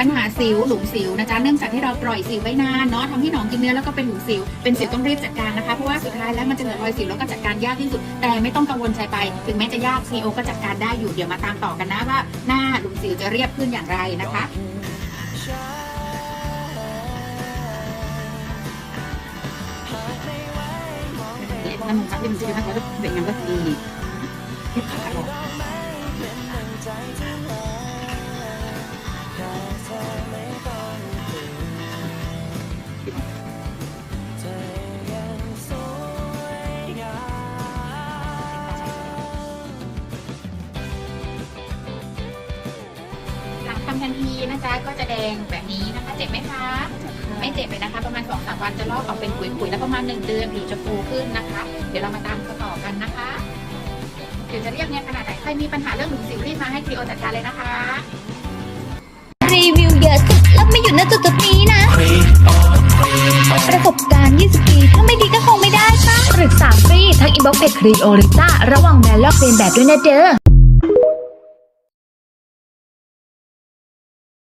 ปัญหาสิวหลุมสิวนะจ๊ะเนื่องจากที่เราปล่อยสิวไว้นานเนาะทำให้หนองกินเนื้อแล้วก็เป็นหลุมสิว เป็นสิวต้องรีบจัดการนะคะเพราะว่าสุดท้ายแล้วมันจะเหลือรอยสิวแล้วก็จัดการยากที่สุด แต่ไม่ต้องกังวลใจไป ถึงแม้จะยากซีโอก็จัดการได้อยู่เดี๋ยวมาตามต่อกันนะว่า หน้าหลุมสิวจะเรียบขึ้นอย่างไรนะคะน้ำมันซักเล่มซีนะคะก็เป็นยังก็ดี ที่ขาดหลังทำทันทีนะจ๊ะก็จะแดงแบบนี้นะคะ เจ็บไหมคะ ไม่เจ็บเลยนะคะ ประมาณ2อสวันจะลอกออกเป็นขุยๆแล้วประมาณ1เดือนผิวจะฟูขึ้นนะคะ เดี๋ยวเรามาตามกันต่อกันนะคะผิวจะเรียบเนียนขนาดไหนใครมีปัญหาเรื่องหลุมสิวรีบมาให้ครีโอจัดการเลยนะคะ รีวิวเยอะสุดแล้วไม่หยุดณจุดจุดๆนี้นะ ประสบการณ์ 20 ปี ถ้าไม่ดีก็คงไม่ได้ปะปรึกษาฟรีทั้งอินบ็อกเพจครีโอริต้าระหว่างแบรนด์ลอกเลียนแบบด้วยนะเด้อ